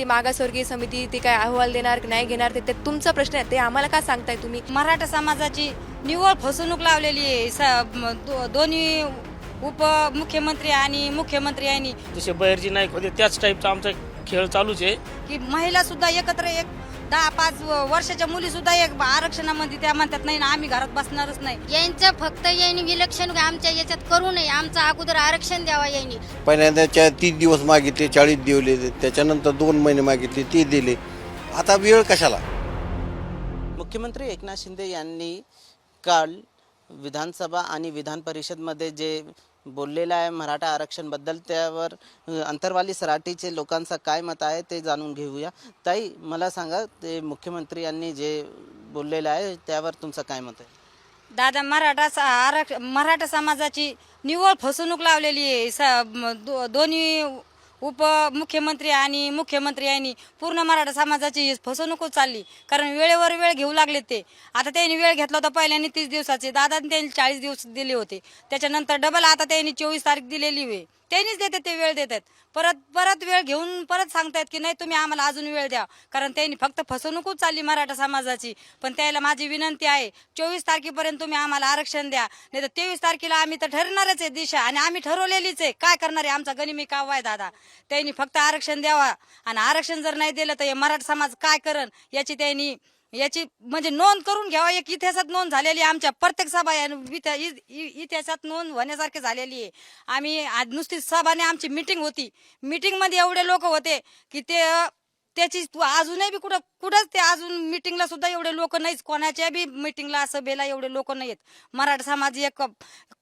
ती मागासवर्गीय समिती ती काय अहवाल देणार की नाही घेणार ते ते तुमचा प्रश्न आहे. ते आम्हाला का सांगताय तुम्ही? मराठा समाजाची निव्वळ फसवणूक लावलेली आहे. स- म- दो- दोन्ही उपमुख्यमंत्री आणि मुख्यमंत्री यांनी जसे बहिर्जी नाईक होते त्याच टाईपचा आमचा खेळ चालूच आहे. की महिला सुद्धा एकत्र एक दहा पाच वर्षाच्या मुली सुद्धा एक आरक्षणामध्ये त्या म्हणतात नाही ना आम्ही घरात बसणारच नाही. यांचं फक्त यांनी विलक्षण आमच्या याच्यात करू नये. आमचं अगोदर आरक्षण द्यावा यांनी. पहिल्यांदा तीस दिवस मागितले चाळीस दिवले. त्याच्यानंतर दोन महिने मागितले ते दिले. आता वेळ कशाला? मुख्यमंत्री एकनाथ शिंदे यांनी काल विधानसभा आणि विधान परिषदमध्ये जे बोललेलं आहे मराठा आरक्षणबद्दल त्यावर अंतरवाली सराटीचे लोकांचं काय मत आहे ते जाणून घेऊया. ताई मला सांगा ते मुख्यमंत्री यांनी जे बोललेलं आहे त्यावर तुमचं काय मत आहे? दादा मराठा आरक्ष मराठा समाजाची निव्वळ फसवणूक लावलेली आहे. स- दो- दोन्ही उपमुख्यमंत्री आणि मुख्यमंत्री यांनी पूर्ण मराठा समाजाची फसवणूकच चालली कारण वेळेवर वेळ घेऊ लागले ते. आता त्यांनी वेळ घेतला होता पहिल्यांनी तीस दिवसाचे. दादा त्यांनी चाळीस दिवस दिले होते. त्याच्यानंतर डबल आता त्यांनी चोवीस तारीख दिलेली वेळ त्यांनीच देतात ते वेळ देतात. परत परत वेळ घेऊन परत सांगतायत की नाही तुम्ही आम्हाला अजून वेळ द्या. कारण त्यांनी फक्त फसवणूकच चालली मराठा समाजाची. पण त्याला माझी विनंती आहे चोवीस तारखेपर्यंत तुम्ही आम्हाला आरक्षण द्या. नाही तर तेवीस तारखेला आम्ही तर ठरणारच आहे दिशा. आणि आम्ही ठरवलेलीच आहे. काय करणार आहे आमचा गनिमी काव आहे दादा? त्यांनी फक्त आरक्षण द्यावा. आणि आरक्षण जर नाही दिलं तर हे मराठा समाज काय करण? याची त्यांनी याची म्हणजे नोंद करून घ्यावा. एक इतिहासात नोंद झालेली आहे. आमच्या प्रत्येक सभा या इ- इ- इतिहासात नोंद होण्यासारखी झालेली आहे. आम्ही आज नुसती सभाने आमची मिटिंग होती. मिटिंगमध्ये एवढे लोक होते की ते त्याची तू अजूनही बी कुठं कुठंच ते अजून मिटिंगला सुद्धा एवढे लोक नाहीच कोणाच्या बी मिटिंगला सभेला एवढे लोक नाहीत. मराठा समाज एक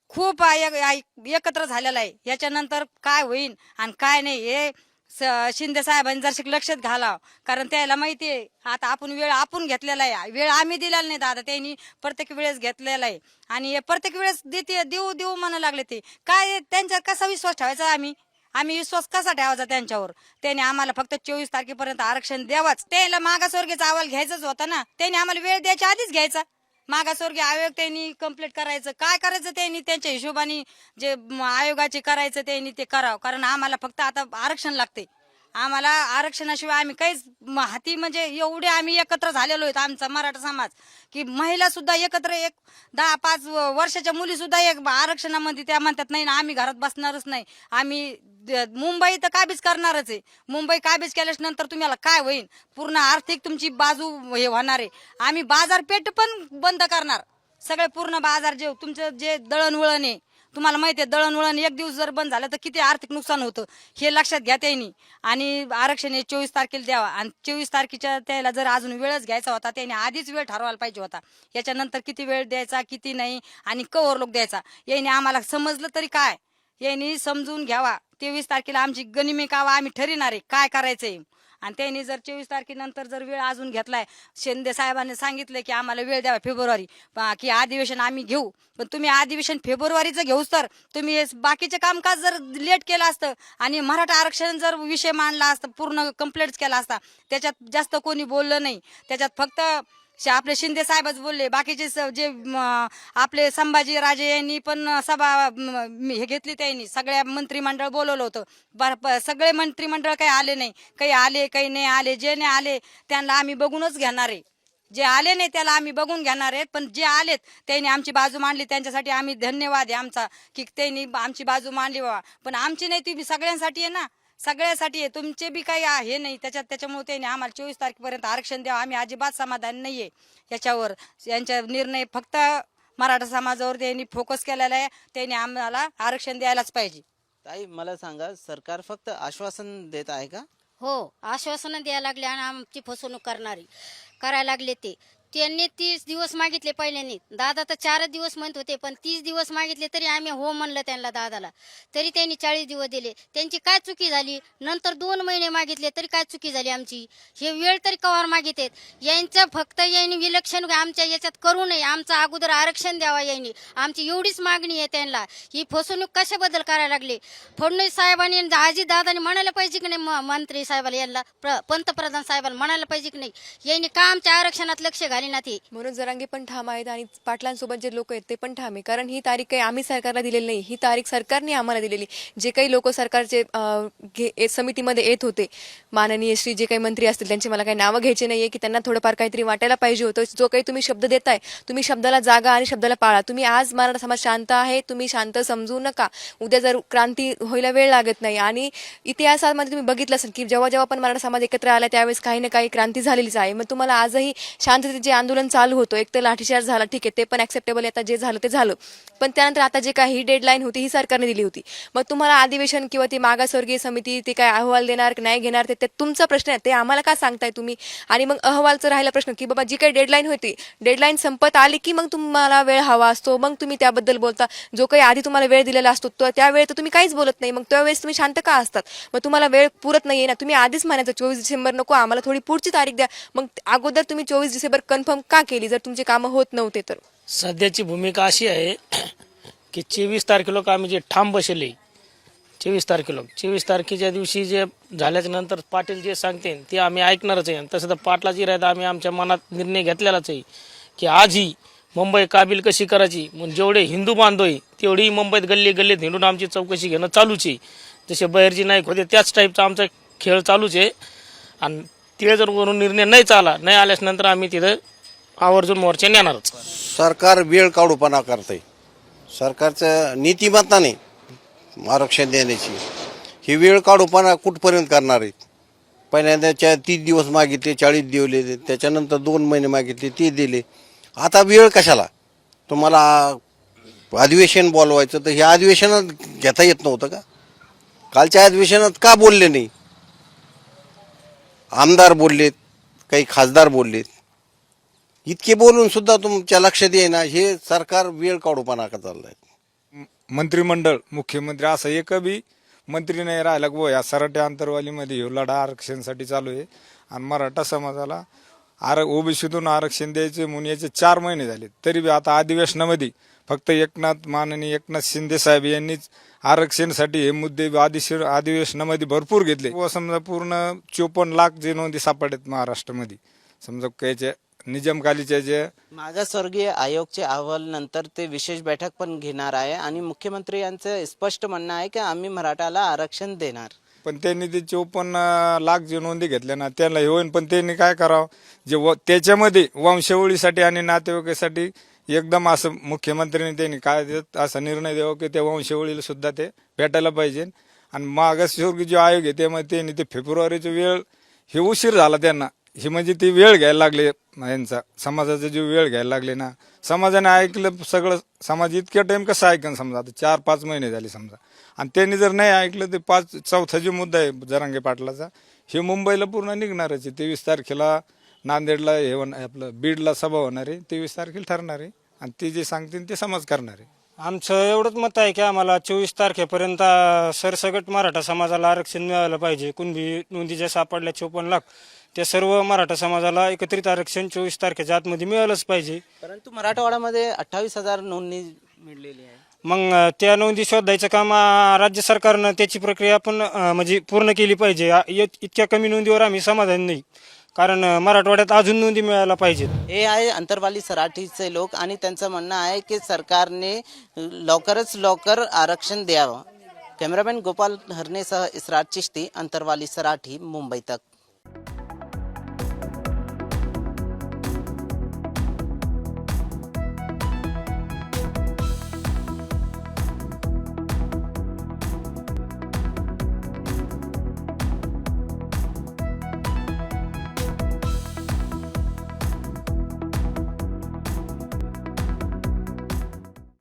खूप एक- एकत्र झालेला आहे. याच्यानंतर काय होईल आणि काय नाही हे स- शिंदे साहेबांनी जर लक्षात घालावं. कारण त्याला माहिती आहे आता आपण वेळ आपण घेतलेला आहे. वेळ आम्ही दिलेला नाही दादा त्यांनी प्रत्येक वेळेस घेतलेला आहे. आणि हे प्रत्येक वेळेस देते देऊ देऊ म्हणा लागले ते. काय त्यांच्यावर कसा विश्वास ठेवायचा आम्ही? आम्ही विश्वास कसा ठेवायचा त्यांच्यावर? त्याने आम्हाला फक्त चोवीस तारखेपर्यंत आरक्षण द्यावाच. त्याला मागासवर्गीचा अहवाल घ्यायचाच होता ना. त्याने आम्हाला वेळ द्यायच्या आधीच घ्यायचा. मागासवर्गीय आयोग त्यांनी कंप्लीट करायचं. काय करायचं त्यांनी? त्यांच्या हिशोबाने जे आयोगाचे करायचं त्यांनी ते करावं. कारण आम्हाला फक्त आता आरक्षण लागते आम्हाला आरक्षणाशिवाय आम्ही काहीच हाती म्हणजे एवढे आम्ही एकत्र झालेलो आहेत आमचा मराठा समाज. की महिला सुद्धा एकत्र एक दहा पाच व- वर्षाच्या मुली सुद्धा एक आरक्षणामध्ये त्या म्हणतात नाही ना आम्ही घरात बसणारच नाही. आम्ही द- मुंबई तर काबीज करणारच आहे. मुंबई काबीज केल्याच्यानंतर तुम्हाला काय होईल पूर्ण आर्थिक तुमची बाजू हे होणार आहे. आम्ही बाजारपेठ पण बंद करणार. सगळे पूर्ण बाजार जे तुमचं जे दळणवळण आहे तुम्हाला माहिती आहे दळणवळण एक दिवस जर बंद झालं तर किती आर्थिक नुकसान होतं? हे लक्षात घ्या त्यांनी. आणि आरक्षण हे चोवीस तारखेला द्यावा. आणि चोवीस तारखेच्या त्याला जर अजून वेळच घ्यायचा होता त्याने आधीच वेळ ठरवायला पाहिजे होता. याच्यानंतर किती वेळ द्यायचा किती नाही आणि कवर लोक द्यायचा. याने आम्हाला समजलं तरी काय? यांनी समजून घ्यावा. तेवीस तारखेला आमची गनिमी कावा आम्ही ठरविणार आहे. काय करायचंय? आणि त्यांनी जर चोवीस तारखेनंतर जर वेळ अजून घेतलाय शिंदे साहेबांनी सांगितलं की आम्हाला वेळ द्यावा फेब्रुवारी. की अधिवेशन आम्ही घेऊ. पण तुम्ही अधिवेशन फेब्रुवारीचं घेऊच तर तुम्ही बाकीचे कामकाज जर लेट केलं असतं आणि मराठा आरक्षण जर विषय मांडला असता पूर्ण कंप्लीट केला असता त्याच्यात जास्त कोणी बोललं नाही. त्याच्यात फक्त शे- आपले शिंदे साहेबच बोलले बाकीचे स- जे म, आपले संभाजी राजे यांनी पण सभा म, हे घेतली त्यांनी. सगळ्या मंत्रिमंडळ बोलवलं होतं. बर- प- सगळे मंत्रिमंडळ काही आले नाही. काही आले काही नाही आले जे नाही आले त्यांना आम्ही बघूनच घेणार आहे. जे आले नाही त्याला आम्ही बघून घेणार आहेत. पण जे आलेत त्यांनी आमची बाजू मांडली. त्यांच्यासाठी आम्ही धन्यवाद आहे आमचा की त्यांनी आमची बाजू मांडली बाबा. पण आमची नाही ती सगळ्यांसाठी आहे ना. सगळ्यासाठी आहे. तुमचे बी काही आ- हे नाही. त्याच्यात त्याच्यामुळे त्यांनी आम्हाला चोवीस तारखेपर्यंत आरक्षण द्यावं. आम्ही अजिबात समाधान नाहीये याच्यावर. यांचा निर्णय फक्त मराठा समाजावर त्यांनी फोकस केलेला आहे. त्यांनी आम्हाला आरक्षण द्यायलाच पाहिजे. ताई मला सांगा सरकार फक्त आश्वासन देत आहे का? हो आश्वासनं द्यायला लागले आणि आमची फसवणूक करणारी. करायला लागले ते. त्यांनी तीस दिवस मागितले पहिल्यांनी. दादा तर चारच दिवस म्हणत होते पण तीस दिवस मागितले तरी आम्ही हो म्हणलं त्यांना दादाला. तरी त्यांनी चाळीस दिवस दिले. त्यांची काय चुकी झाली? नंतर दोन महिने मागितले तरी काय चुकी झाली आमची? हे वेळ तरी कवर मागितेत. यांचं फक्त यांनी विलक्षण आमच्या याच्यात करू नये. आमचं अगोदर आरक्षण द्यावा यांनी. आमची एवढीच मागणी आहे त्यांना. ही फसवणूक कशाबद्दल करायला लागली? फडणवीस साहेबांनी आजी दादानी म्हणायला पाहिजे की नाही? म- मंत्री साहेबाला यांना पंतप्रधान साहेबाला म्हणायला पाहिजे की नाही? यांनी का आमच्या आरक्षणात लक्ष घाल झाली ना ती मनोज जरांगे पण ठाम आहेत आणि पाटलांसोबत जे लोक आहेत ते पण ठाम आहे. कारण ही तारीख काही आम्ही सरकारला दिलेली नाही. ही तारीख सरकारने आम्हाला दिलेली. जे काही लोक सरकारचे अं, घे- ए- समितीमध्ये येत होते माननीय श्री जे काही मंत्री असतील त्यांची मला काही नावं घ्यायची नाहीये की त्यांना थोडंफार काहीतरी वाटायला पाहिजे होतं. जो काही तुम्ही शब्द देताय तुम्ही शब्दाला जागा आणि शब्दाला पाळा. तुम्ही आज मराठा समाज शांत आहे तुम्ही शांत समजू नका. उद्या जर क्रांती व्हायला वेळ लागत नाही आणि इतिहासामध्ये तुम्ही बघितलं असेल की जेव्हा जेव्हा पण मराठा समाज एकत्र आला त्यावेळेस काही ना काही क्रांती झालेलीच आहे. मग तुम्हाला आजही शांततेत जे आंदोलन चालू होतं एक तर लाठीचार्ज झाला ठीक आहे ते पण ॲक्सेप्टेबल आता जे झालं ते झालं. पण त्यानंतर आता जे काही डेडलाईन होती ही सरकारने दिली होती. मग तुम्हाला अधिवेशन किंवा ती मागासवर्गीय समिती ते काय अहवाल देणार की नाही घेणार ते ते तुमचा प्रश्न आहे ते आम्हाला का सांगताय तुम्ही? आणि मग अहवालचा राहिला प्रश्न की बाबा जी काही डेडलाईन होती डेडलाईन संपत आली की मग तुम्हाला वेळ हवा असतो? मग तुम्ही त्याबद्दल बोलता. जो काही आधी तुम्हाला वेळ दिलेला असतो तो त्यावेळी तर तुम्ही काहीच बोलत नाही. मग त्यावेळेस तुम्ही शांत का असतात? मग तुम्हाला वेळ पुरत नाही ना. तुम्ही आधीच म्हणायचं चोवीस डिसेंबर नको आम्हाला थोडी पुढची तारीख द्या. मग अगोदर तुम्ही चोवीस डिसेंबर कन्फर्म का केली? जर तुमची कामं होत नव्हते तर? सध्याची भूमिका अशी आहे की चोवीस तारखेला आम्ही जे ठाम बसले चोवीस तारखेला. चोवीस तारखेच्या दिवशी जे झाल्याच्यानंतर पाटील जे सांगते ते आम्ही ऐकणारच आहे. आणि तसं तर पाटलाची राहत आम्ही आमच्या मनात निर्णय घेतलेलाच आहे की आजही मुंबई काबिल कशी करायची? म्हणून जेवढे हिंदू बांधव आहे तेवढी मुंबईत गल्ली गल्लीत हिंडून आमची चौकशी घेणं चालूच आहे. जसे बहिरजी नाईक होते त्याच टाईपचा आमचा खेळ चालूच आहे. आणि ते जर वरून निर्णय नाही चाला नाही आल्यास नंतर आम्ही तिथं आवर्जून मोर्चा नेणारच. सरकार वेळ काढूपणा करते सरकारचं नीतिमत्ता नाही आरक्षण देण्याची. ही वेळ काढूपणा कुठपर्यंत करणार आहेत पहिल्यांदा च्या तीस दिवस मागितले चाळीस दिवले त्याच्यानंतर दोन महिने मागितले ते दिले. आता वेळ कशाला? तुम्हाला अधिवेशन बोलवायचं तर हे अधिवेशनात घेता येत नव्हतं का? कालच्या अधिवेशनात का बोलले नाही? आमदार बोललेत काही खासदार बोललेत. इतके बोलून सुद्धा तुमच्या लक्षात येईना हे सरकार वेळ काढूपणा का आहे मंत्रिमंडळ मुख्यमंत्री असं एक बी मंत्री नाही राहिला गो या सराट्या अंतरवालीमध्ये ह्यो लढा आरक्षणसाठी चालू आहे. आणि मराठा समाजाला आर ओबीसीतून आरक्षण द्यायचे म्हणून याचे चार महिने झाले तरी बी आता अधिवेशनामध्ये फक्त एकनाथ माननीय एकनाथ शिंदे साहेब यांनीच आरक्षणासाठी हे मुद्दे अधिवेश अधिवेशनामध्ये भरपूर घेतले. व समजा पूर्ण चोपन्न लाख जे नोंदी सापडतात महाराष्ट्रामध्ये. समजा कायच्या निजामकालीच्या जे मागासवर्गीय आयोगचे अहवाल नंतर ते विशेष बैठक पण घेणार आहे आणि मुख्यमंत्री यांचं स्पष्ट म्हणणं आहे की आम्ही मराठाला आरक्षण देणार. पण त्यांनी ते चोपन्न लाख जे नोंदी घेतल्या ना त्यांना हे होईन. पण त्यांनी काय करावं? जे व त्याच्यामध्ये वंशावळीसाठी आणि नातेवाईकासाठी एकदम असं मुख्यमंत्र्यांनी त्यांनी काय देत असा निर्णय द्यावा की त्या वंशावळीला सुद्धा ते भेटायला पाहिजे. आणि मागासवर्गीय जो आयोग आहे त्यामध्ये त्यांनी ते फेब्रुवारीची वेळ हे उशीर झाला त्यांना. हे म्हणजे ती वेळ घ्यायला लागले यांचा समाजाचा जो वेळ घ्यायला लागले ना. समाजाने ऐकलं सगळं समाज इतक्या टाइम कसं ऐकन समजा? आता चार पाच महिने झाले समजा. आणि त्यांनी जर नाही ऐकलं ते पाच चौथा जो मुद्दा आहे जरांगे पाटलाचा हे मुंबईला पूर्ण निघणारच आहे. तेवीस तारखेला नांदेडला हे होणार आपलं बीडला सभा होणार आहे. तेवीस तारखेला ठरणार आहे. आणि ते जे सांगतील ते समाज करणार आहे. आमचं एवढंच मत आहे की आम्हाला चोवीस तारखेपर्यंत अं, सरसगट मराठा समाजाला आरक्षण मिळालं पाहिजे. कुणबी नोंदी ज्या सापडल्या चोपन्न लाख त्या सर्व मराठा समाजाला एकत्रित आरक्षण चोवीस तारखेच्या आतमध्ये मिळालंच पाहिजे. परंतु मराठवाड्यामध्ये अठ्ठावीस हजार नोंदणी मिळलेली आहे. मग अं, त्या नोंदी शोधायचं काम अं, राज्य सरकारनं त्याची प्रक्रिया पण अं, म्हणजे पूर्ण केली पाहिजे. इत- इतक्या कमी नोंदीवर आम्ही समाधान नाही. कारण मराठवाड्यात अजून नोंदी मिळायला पाहिजेत. हे आहे अंतरवाली सराठीचे लोक आणि त्यांचं म्हणणं आहे की सरकारने लवकरच लवकर आरक्षण द्यावं. कॅमेरामॅन गोपाल हरणेसह इसराट चिश्ती अंतरवाली सराठी मुंबई तक.